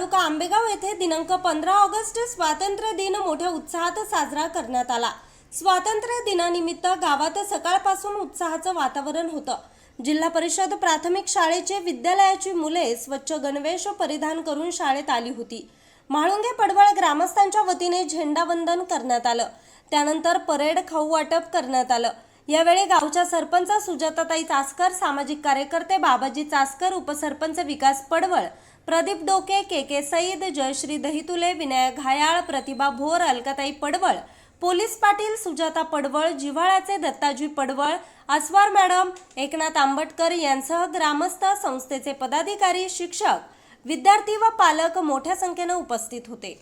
तालुका आंबेगाव येथे दिनांक पंधरा ऑगस्ट स्वातंत्र्य दिन मोठ्या उत्साहात साजरा करण्यात आला. स्वातंत्र्य दिनानिमित्त गावात सकाळपासून उत्साहाचं वातावरण होतं. जिल्हा परिषद प्राथमिक शाळेचे विद्यालयाची मुले स्वच्छ गणवेश परिधान करून शाळेत आली होती. म्हाळुंगे पडवळ ग्रामस्थांच्या वतीने झेंडावंदन करण्यात आलं. त्यानंतर परेड खाऊ वाटप करण्यात आलं. यावेळी गावच्या सरपंच सुजाताताई चासकर सामाजिक कार्यकर्ते बाबाजी चासकर उपसरपंच विकास पडवळ प्रदीप डोके के के सईद जयश्री दहितुले विनायक घायाळ प्रतिभा भोर अलकाताई पडवळ पोलीस पाटील सुजाता पडवळ जिव्हाळ्याचे दत्ताजी पडवळ अस्वार मॅडम एकनाथ आंबटकर यांसह ग्रामस्थ संस्थेचे पदाधिकारी शिक्षक विद्यार्थी व पालक मोठ्या संख्येनं उपस्थित होते.